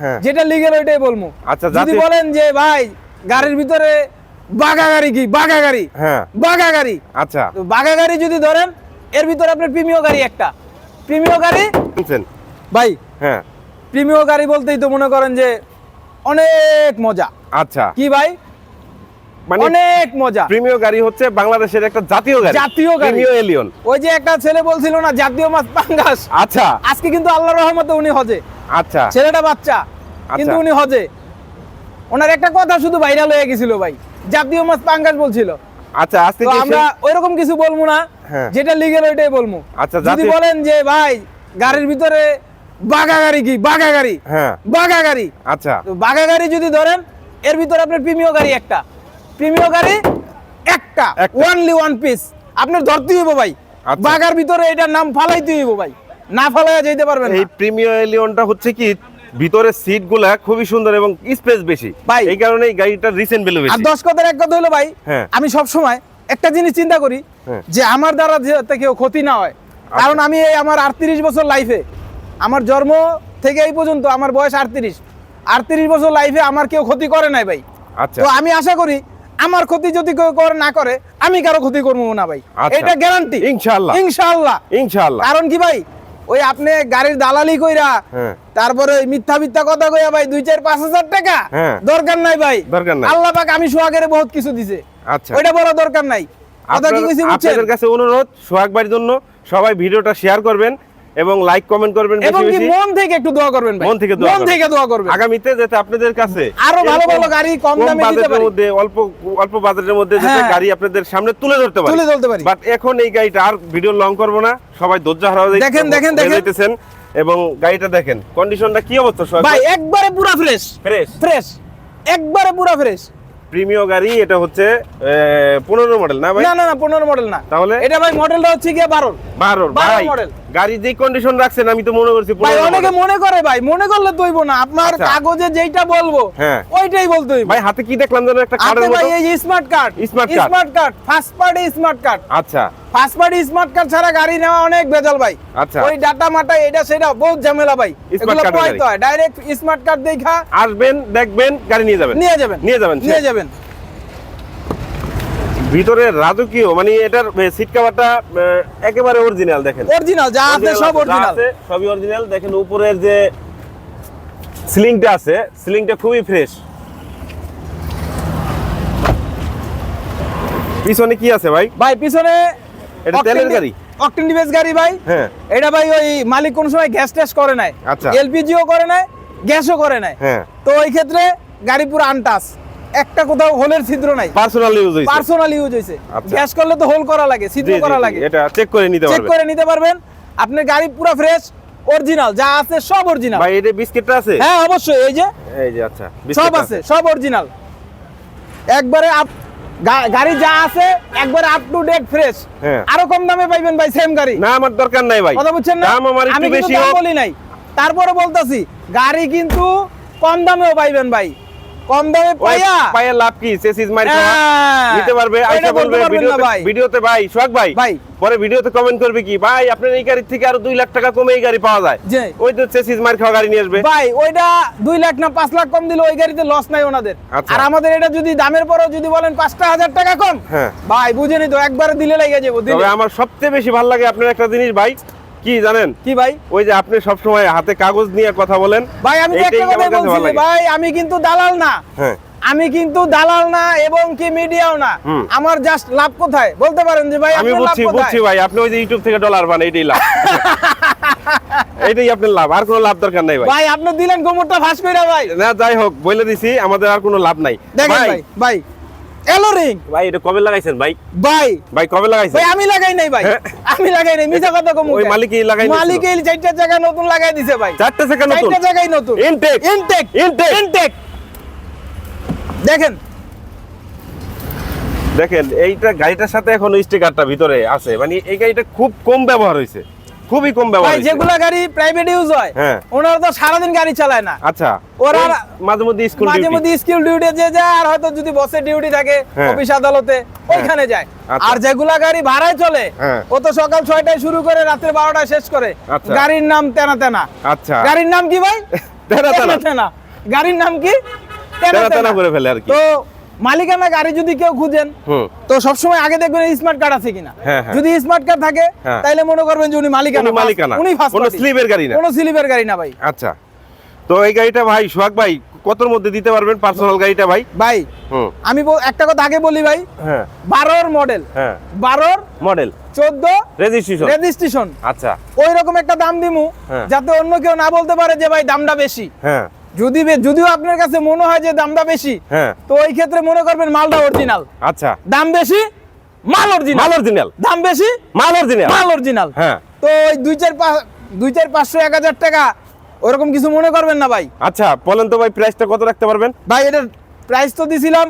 হ্যাঁ। যেটা লিগেল ওইটাই বলব। আচ্ছা, যদি বলেন যে ভাই গাড়ির ভিতরে বাগা গাড়ি কি? বাগা গাড়ি হ্যাঁ। বাগা গাড়ি আচ্ছা। তো বাগা গাড়ি যদি ধরেন এর ভিতরে আপনার প্রিমিয় গাড়ি একটা। প্রিমিয় গাড়ি? শুনছেন? ভাই হ্যাঁ। প্রিমিয় গাড়ি বলতেই তো মনে করেন যে অনেক মজা। আচ্ছা। কি ভাই? মানে অনেক মজা। প্রিমিয় গাড়ি হচ্ছে বাংলাদেশের একটা জাতীয় গাড়ি। জাতীয় গাড়ি। Premio Allion. ওই যে একটা ছেলে বলছিল না জাতীয় মাছ পাঙ্গাস। আচ্ছা। আজকে কিন্তু আল্লাহর রহমতে উনি হজে। আচ্ছা। ছেলেটা বাচ্চা কিন্তু উনি হজে। ওনার একটা কথা শুধু ভাইরাল হয়ে গেছিল ভাই জাতীয় মাছ পাঙ্গাস বলছিল। আচ্ছা আজকে আমরা ওইরকম কিছু বলব না হ্যাঁ। যেটা লিগেল ওইটাই বলব। আচ্ছা, যদি বলেন যে ভাই গাড়ির ভিতরে বাগা গাড়ি কি? বাগা গাড়ি হ্যাঁ। বাগা গাড়ি আচ্ছা। তো বাগা গাড়ি যদি ধরেন এর ভিতরে আপনার প্রিমিয় গাড়ি একটা। প্রিমিয় গাড়ি একটা। ওয়ানলি ওয়ান পিস আপনার ধরতে হইব ভাই। আচ্ছা। বাগার ভিতরে এটার নাম ফালাইতে হইব ভাই। না ফালাইয়া যেতে পারবেন এই না। প্রিমিয় এলিয়নটা হচ্ছে কি ভিতরে সিটগুলা খুবই সুন্দর এবং স্পেস বেশি। ভাই। এই কারণে এই গাড়িটার রিসেন্ট ভ্যালু আর দশ কথার এক কথা হলো ভাই হ্যাঁ। আমি সব সময় একটা জিনিস চিন্তা করি হ্যাঁ। যে আমার দ্বারা যাতে কেউ ক্ষতি না হয়। কারণ আমি এই আমার আটত্রিশ বছর লাইফে আমার জন্ম থেকে এই পর্যন্ত আমার বয়স আটত্রিশ। আটত্রিশ বছর লাইফে আমার কেউ ক্ষতি করে নাই ভাই। আচ্ছা। তো আমি আশা করি আমার ক্ষতি যদি কেউ করে না করে আমি কারও ক্ষতি করব না ভাই। আচ্ছা। এটা গ্যারান্টি ইনশাআল্লাহ। ইনশাআল্লাহ। ইনশাআল্লাহ। কারণ কি ভাই ওই আপনি গাড়ির দালালি কইরা হ্যাঁ। তারপরে ওই মিথ্যা মিথ্যা কথা কইয়া ভাই দুই চার পাঁচ হাজার টাকা? হ্যাঁ। দরকার নাই ভাই। দরকার নাই। আল্লাহ পাক আমি সোহাগের বহুত কিছু দিছে। আচ্ছা। ওইটা বড় দরকার নাই। আপনাদের কাছে অনুরোধ সোহাগ বাড়ির জন্য সবাই ভিডিওটা শেয়ার করবেন। এবং লাইক কমেন্ট করবেন এবং মন থেকে একটু দোয়া করবেন ভাই। মন থেকে দোয়া মন থেকে দোয়া করবেন। আগামীতে যাতে আপনাদের কাছে আরও ভালো ভালো গাড়ি কম দামে দিতে পারি। মধ্যে অল্প অল্প বাজেটের মধ্যে যাতে হ্যাঁ। গাড়ি আপনাদের সামনে তুলে ধরতে পারি। তুলে ধরতে পারি। বাট এখন এই গাড়িটা আর ভিডিও লং করব না। সবাই ধৈর্য হারা দেখেন, দেখেন, দেখেন। এবং গাড়িটা দেখেন। কন্ডিশনটা কি অবস্থা সোহাগ ভাই একবারে পুরা ফ্রেশ ফ্রেশ ফ্রেশ একবারে পুরা ফ্রেশ প্রিমিয় গাড়ি এটা হচ্ছে পনেরো মডেল না ভাই? না না না পনেরো মডেল না। তাহলে? এটা ভাই মডেলটা হচ্ছে গিয়ে বারো বারো বারো model। গাড়ি যে কন্ডিশন রাখছেন আমি তো মনে করছি ভাই অনেকে মনে করে ভাই মনে করলে তৈব না। আপনার আচ্ছা। কাগজে যেইটা বলব হ্যাঁ। ওইটাই বলতে হইব। ভাই হাতে কি দেখলাম যেন একটা আপনি কার্ডের ভাই এই smart card Smart card। Smart card first party smart card আচ্ছা। ফার্স্ট পার্টি স্মার্ট কার্ড ছাড়া গাড়ি নেওয়া অনেক বেজাল ভাই। আচ্ছা। ওই ডাটা মাটা এটা সেটা বহুত ঝামেলা ভাই। এগুলো ডাইরেক্ট স্মার্ট কার্ড দেখা। আসবেন দেখবেন গাড়ি নিয়ে যাবেন। নিয়ে যাবেন। নিয়ে যাবেন নিয়ে যাবেন। ভিতরে রাজকীয় মানে এটার সিট কাভারটা একেবারে অরিজিনাল দেখেন। অরিজিনাল যা আছে সব অরিজিনাল সবই অরিজিনাল দেখেন উপরের যে সিলিংটা আছে সিলিংটা খুবই ফ্রেশ পিছনে কি আছে ভাই? ভাই পিছনে এটা তেলের গাড়ি? অকটেন ডিভাইস গাড়ি ভাই। হ্যাঁ। এটা ভাই ওই মালিক কোন সময় গ্যাস টেস্ট করে নাই। আচ্ছা। এলপিজিও করে নাই গ্যাসও করে নাই। হ্যাঁ। তো ওই ক্ষেত্রে গাড়ি পুরো আনটাস একটা কোথাও হোলের ছিদ্র নাই। পার্সোনাল ইউজ হইছে। পার্সোনাল ইউজ হয়েছে আচ্ছা। গ্যাস করলে তো হোল করা লাগে ছিদ্র করা লাগে। এটা চেক করে নিতে চেক করে নিতে পারবেন। আপনার গাড়ি পুরো ফ্রেশ অরিজিনাল যা আছে সব অরিজিনাল ভাই এটা বিস্কিটটা আছে? হ্যাঁ অবশ্যই এই যে। এই যে আচ্ছা সব আছে। সব অরিজিনাল একবারে আপ গাড়ি যা আছে একবারে আপ টু ডেট ফ্রেশ হ্যাঁ। আরও কম দামে পাইবেন ভাই সেম গাড়ি। না আমার দরকার নাই ভাই। কথা বুঝছেন না? দাম আমার আমি একটু বেশি বলি নাই। তারপরে বলতাছি গাড়ি কিন্তু কম দামেও পাইবেন ভাই। কম দামে ওই পাইয়া? লাভ কি? সেসিস খাওয়া হ্যাঁ, নিতে পারবে আইসা বলবে ভিডিওতে ভাই। ভিডিওতে ভাই সোহাগ ভাই ভাই। পরে ভিডিওতে কমেন্ট করবে কি? ভাই আপনার এই গাড়ির থেকে আরও দুই লাখ টাকা কমে এই গাড়ি পাওয়া যায়। ওই তো সেসিস মার খাওয়া গাড়ি নিয়ে আসবে। ভাই ওইটা লাখ না পাঁচ লাখ কম দিলে ওই গাড়িতে লস নাই ওনাদের। আচ্ছা। আর আমাদের এটা যদি দামের পরেও যদি বলেন পাঁচটা হাজার টাকা কম হ্যাঁ। ভাই বুঝেনি তো একবারে দিলে লেগে যাব তবে আমার সবচেয়ে বেশি ভালো লাগে আপনার একটা জিনিস ভাই কি জানেন? কি ভাই? ওই যে আপনি সব সময় হাতে কাগজ নিয়ে কথা বলেন ভাই আমি একটা ভালো বলছি ভাই আমি কিন্তু দালাল না। হ্যাঁ। আমি কিন্তু দালাল না এবং কি মিডিয়াও না। আমার জাস্ট লাভ কোথায়? বলতে পারেন যে ভাই আমি বুঝছি বুঝছি ভাই আপনি ওই যে ইউটিউব থেকে ডলার পান এইটাই লাভ। এইটাই আপনার লাভ আর কোনো লাভ দরকার নাই ভাই। ভাই আপনি দিলেন গোমরটা ফাঁস কইরা ভাই। না যাই হোক বলে দিছি আমাদের আর কোনো লাভ নাই। দেখেন ভাই ভাই। ভাই এটা কবে লাগাইছেন ভাই? ভাই। ভাই কবে লাগাইছেন? ভাই আমি লাগাই নাই ভাই। হ্যাঁ। আমি লাগাই নাই মিছা কথা কম ওই মালিকই লাগাই দিছিল। মালিক চারটা জায়গা নতুন লাগাই দিছে ভাই। চারটে সেকেন্ড নতুন? চারটা জায়গায় নতুন। ইনটেক ইনটেক ইনটেক ইনটেক দেখেন। দেখেন এইটা গাড়িটার সাথে এখন স্টিকারটা ভিতরে আছে। মানে এই গাড়িটা খুব কম ব্যবহার হয়েছে খুবই কম ব্যবহার ভাই হয়েছে। যেগুলা গাড়ি প্রাইভেট ইউজ হয় হ্যাঁ। ওনারা তো সারাদিন গাড়ি চালায় না। আচ্ছা ওরা- মাঝে মধ্যে স্কুল মাঝে মধ্যে স্কিল ডিউটি যে যায় আর হয়তো যদি বসে ডিউটি থাকে হ্যাঁ। অফিস আদালতে ওইখানে যায়। আচ্ছা। আর যেগুলা গাড়ি ভাড়ায় চলে হ্যাঁ। ও তো সকাল ছয়টায় শুরু করে রাত্রে বারোটায় শেষ করে। আচ্ছা। গাড়ির নাম তেনা তেনা। আচ্ছা। গাড়ির নাম কি ভাই? তেনা। তেনা। গাড়ির নাম কি? তেনা তেনা। করে ফেলে আর কি। তো মালিকানা গাড়ি যদি কেউ খুঁজেন তো সবসময় আগে দেখবেন স্মার্ট কার্ড আছে কিনা। হ্যাঁ, হ্যাঁ। যদি স্মার্ট কার্ড থাকে হ্যাঁ। তাইলে মনে করবেন যে উনি মালিকানা উনি মালিকানা। উনি কোনো স্লিপের গাড়ি না। কোনো স্লিপের গাড়ি না ভাই। আচ্ছা। তো এই গাড়িটা ভাই সোহাগ ভাই কতর মধ্যে দিতে পারবেন পার্সোনাল গাড়িটা ভাই? ভাই আমি একটা কথা আগে বলি ভাই। হ্যাঁ। বারোর মডেল হ্যাঁ। বারোর মডেল চোদ্দ রেজিস্ট্রেশন রেজিস্ট্রেশন আচ্ছা। ওই রকম একটা দাম দিমু। যাতে অন্য কেউ না বলতে পারে যে ভাই দামটা বেশি। হ্যাঁ। যদি বে- যদিও আপনার কাছে মনে হয় যে দামটা বেশি হ্যাঁ। তো ওই ক্ষেত্রে মনে করবেন মালটা অরিজিনাল আচ্ছা। দাম বেশি মাল অরিজিনাল মাল অরিজিনাল দাম বেশি মাল অরিজিনাল মাল অরিজিনাল হ্যাঁ। তো ওই দুই চার দুই চার পাঁচশো এক হাজার টাকা ওরকম কিছু মনে করবেন না ভাই। আচ্ছা বলেন তো ভাই প্রাইসটা কত রাখতে পারবেন? ভাই এটার প্রাইস তো দিছিলাম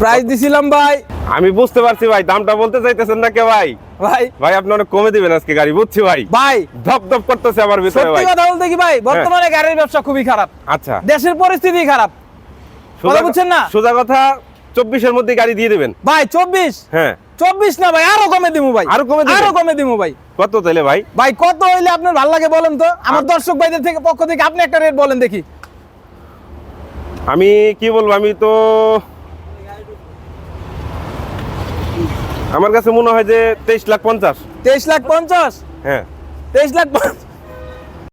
প্রাইস দিছিলাম ভাই। আমি বুঝতে পারছি ভাই দামটা বলতে চাইতেছেন না কে ভাই? ভাই। ভাই আপনি অনেক কমে দিবেন আজকে গাড়ি বুঝছি ভাই। ভাই। ধপ ধপ করতেছে আমার ভিতরে সত্যি কথা বলতে কি ভাই বর্তমানে গাড়ির ব্যবসা খুবই খারাপ। আচ্ছা। দেশের পরিস্থিতি খারাপ। কথা বুঝছেন না? সোজা কথা চব্বিশের মধ্যে গাড়ি দিয়ে দিবেন। ভাই চব্বিশ? হ্যাঁ। চব্বিশ না ভাই আরও কমে দিমু ভাই। আরও কমে? আরও কমে দিমু ভাই। কত তাইলে ভাই? ভাই কত হইলে আপনার ভালো লাগে বলেন তো? আমার দর্শক ভাইদের থেকে পক্ষ থেকে আপনি একটা রেট বলেন দেখি। আমি কি বলব আমি তো আমার কাছে মনে হয় যে তেইশ লাখ পঞ্চাশ। তেইশ লাখ পঞ্চাশ? হ্যাঁ। তেইশ লাখ পঞ্চাশ?